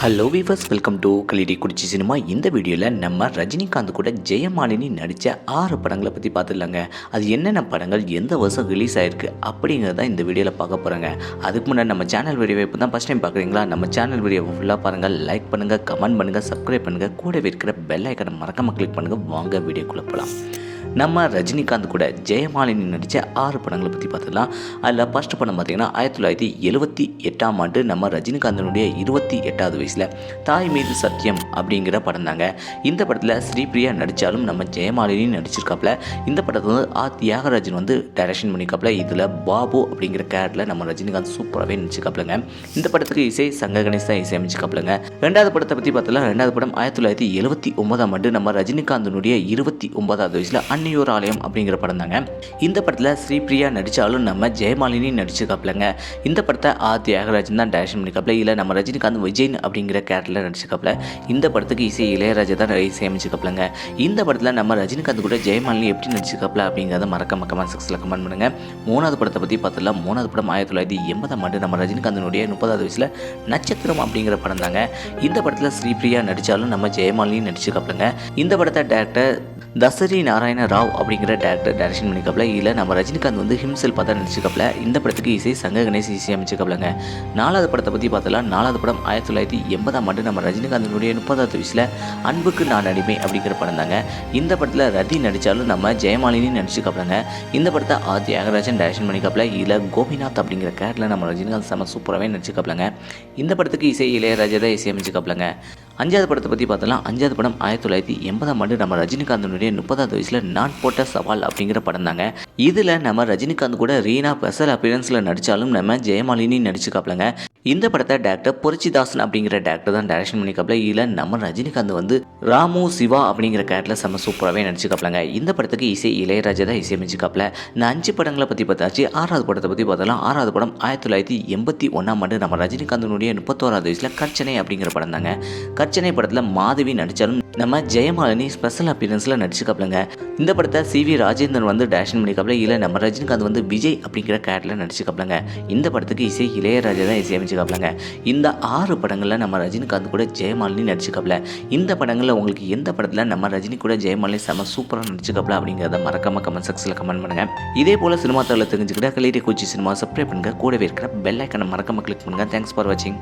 Hello viewers welcome to கலிடி குடிச்சி cinema இந்த வீடியோவில் நம்ம ரஜினிகாந்த் கூட ஜெயமாலினி நடித்த ஆறு படங்களை பற்றி பார்த்துடலாங்க அது என்னென்ன படங்கள் எந்த வருஷம் ரிலீஸ் ஆயிருக்கு அப்படிங்கிறத இந்த வீடியோவில் பார்க்க போகிறாங்க அதுக்கு முன்னாடி நம்ம சேனல் வீடியோவை இப்போ தான் ஃபஸ்ட் டைம் பார்க்குறீங்களா நம்ம சேனல் வீடியோவை ஃபுல்லாக பாருங்கள் லைக் பண்ணுங்கள் கமெண்ட் பண்ணுங்கள் சப்ஸ்கிரைப் பண்ணுங்கள் கூடவே இருக்கிற பெல் ஐக்கனை மறக்காமல் கிளிக் பண்ணுங்கள் வாங்க வீடியோக்குள்ளே போகலாம் நம்ம ரஜினிகாந்த் கூட ஜெயமாலினி நடித்த ஆறு படங்களை பற்றி பார்த்துக்கலாம் அதில் ஃபஸ்ட் படம் பார்த்தீங்கன்னா ஆயிரத்தி தொள்ளாயிரத்தி எழுபத்தி எட்டாம் ஆண்டு நம்ம ரஜினிகாந்தனுடைய இருபத்தி எட்டாவது வயசில் தாய் மீது சத்தியம் அப்படிங்கிற படம் தாங்க. இந்த படத்தில் ஸ்ரீபிரியா நடித்தாலும் நம்ம ஜெயமாலினி நடிச்சிருக்காப்புல இந்த படத்தை வந்து ஆ. தியாகராஜன் வந்து டைரக்ஷன் பண்ணியிருக்காப்புல இதில் பாபு அப்படிங்கிற கேரக்டரில் நம்ம ரஜினிகாந்த் சூப்பராகவே நடிச்சிருக்காப்புலங்க இந்த படத்துக்கு இசை சங்க கணேஷ் தான் இசையமைச்சிருக்காப்புலங்க ரெண்டாவது படத்தை பற்றி பார்த்தலாம் ரெண்டாவது படம் ஆயிரத்தி தொள்ளாயிரத்தி எழுபத்தி ஒன்பதாம் ஆண்டு நம்ம ரஜினிகாந்தனுடைய இருபத்தி ஒன்பதாவது வயசில் அன்னியூர் ஆலயம் அப்படிங்கிற படம் தாங்க. இந்த படத்தில் ஸ்ரீபிரியா நடித்தாலும் நம்ம ஜெயமாலினி நடிச்சிருக்காப்லங்க. இந்த படத்தை ஆ. தியாகராஜன் தான் டைரக்ஷன் பண்ணிக்காப்ல இல்லை நம்ம ரஜினிகாந்த் விஜயன் அப்படிங்கிற கேரக்டரில் நடிச்சிருக்காப்ல. இந்த படத்துக்கு இசை இளையராஜா தான் இசையமைச்சிருக்காப்லங்க. இந்த படத்தில் நம்ம ரஜினிகாந்த் கூட ஜெயமாலினி எப்படி நடிச்சிருக்காப்ல அப்படிங்கிறத மறக்க மக்கமாக சிக்ஸில் கமெண்ட் பண்ணுங்க. மூணாவது படத்தை பற்றி பார்த்தலாம் மூணாவது படம் ஆயிரத்தி தொள்ளாயிரத்தி எண்பதாம் ஆண்டு நம்ம ரஜினிகாந்தனுடைய முப்பதாவது வயசில் நட்சத்திரம் அப்படிங்கிற படம் தாங்க. இந்த படத்தில் ஸ்ரீபிரியா நடித்தாலும் நம்ம ஜெயமாலினி நடிச்சிருக்காப்லங்க. இந்த படத்தை டேரக்டர் தசரி நாராயண ராவ் அப்படிங்கிற டேரக்டர் டைரக்ஷன் பண்ணிக்காப்புல இல்லை நம்ம ரஜினிகாந்த் வந்து ஹிம்செல் பார்த்தா நடிச்சிருக்காப்புல. இந்த படத்துக்கு இசை சங்க கணேஷ் இசையமைச்சிருக்காப்புலங்க நாலாவது படத்தை பற்றி பார்த்தலாம் நாலாவது படம் ஆயிரத்தி தொள்ளாயிரத்தி எண்பதாம் ஆண்டு நம்ம ரஜினிகாந்தினுடைய முப்பதாவது வயசில் அன்புக்கு நான் அடிமை அப்படிங்கிற படம் தாங்க. இந்த படத்தில் ரதி நடித்தாலும் நம்ம ஜெயமாலினி நடிச்சிருக்காப்புலங்க. இந்த படத்தை ஆ தியாகராஜன் டைரக்ஷன் பண்ணிக்காப்புல இல்லை கோபிநாத் அப்படிங்கிற கேரக்டரில் நம்ம ரஜினிகாந்த் செம சூப்பராகவே நடிச்சிருக்காப்புலங்க. இந்த படத்துக்கு இசை இளையராஜா தான் இசையமைச்சிருக்காப்புலங்க அஞ்சாவது படத்தை பற்றி பார்த்தலாம். அஞ்சாவது படம் ஆயிரத்தி தொள்ளாயிரத்தி எண்பதாம் ஆண்டு நம்ம ரஜினிகாந்தனுடைய முப்பதாவது வயசில் நான் போட்ட சவால் அப்படிங்கிற படம் தாங்க. இதில் நம்ம ரஜினிகாந்த் கூட ரீனா ஸ்பெஷல் அப்பியரன்ஸில் நடித்தாலும் நம்ம ஜெயமாலினி நடிச்சுக்காப்லங்க இந்த படத்தை டேரக்டர் புரட்சிதாசன் அப்படிங்கிற டேரக்டர் தான் டைரக்ஷன் பண்ணிக்காப்ல இல்லை நம்ம ரஜினிகாந்த் வந்து ராமு சிவா அப்படிங்கிற கேரக்டரில் செம்ம சூப்பராகவே நடிச்சுக்காப்லங்க இந்த படத்துக்கு இசை இளையராஜா தான் இசையமைச்சுக்காப்ல இந்த அஞ்சு படங்களை பற்றி பார்த்தாச்சு. ஆறாவது படத்தை பற்றி பார்த்தாலும் ஆறாவது படம் ஆயிரத்தி தொள்ளாயிரத்தி எண்பத்தி ஒன்றாம் ஆண்டு நம்ம ரஜினிகாந்தனுடைய முப்பத்தோராவது வயசில் கர்ச்சனை அப்படிங்கிற படம் தாங்க கர்ச்சனை படத்தில் மாதவி நடித்தாலும் நம்ம ஜெயமாலினி ஸ்பெஷல் அப்பியரன்ஸில் நடிச்சிருக்காப்லங்க. இந்த படத்தை சி வி ராஜேந்திரன் வந்து டேரக்ஷன் பண்ணிக்காப்ல இல்லை நம்ம ரஜினிகாந்த் வந்து விஜய் அப்படிங்கிற கேரக்டரில் நடிச்சிருக்காப்லங்க. இந்த படத்துக்கு இசை இளையராஜா தான் இசையமைச்சிருக்காப்லங்க இந்த ஆறு படங்களில் நம்ம ரஜினிகாந்த் கூட ஜெயமாலினி நடிச்சிருக்காப்ல. இந்த படங்களில் உங்களுக்கு எந்த படத்தில் நம்ம ரஜினி கூட ஜெயமாலினி செம சூப்பராக நடிச்சிருக்காப்ல அப்படிங்கிறத மறக்காம கமெண்ட் செக்ஷனில் கமெண்ட் பண்ணுங்க. இதே போல் சினிமா தகவலை தெரிஞ்சுக்கிட்ட கலிடி கோச்சி சினிமா சப்ஸ்கிரைப் பண்ணுங்க. கூடவே இருக்கிற பெல் ஐக்கனை மறக்காம கிளிக் பண்ணுங்க. தேங்க்ஸ் ஃபார் வாட்சிங்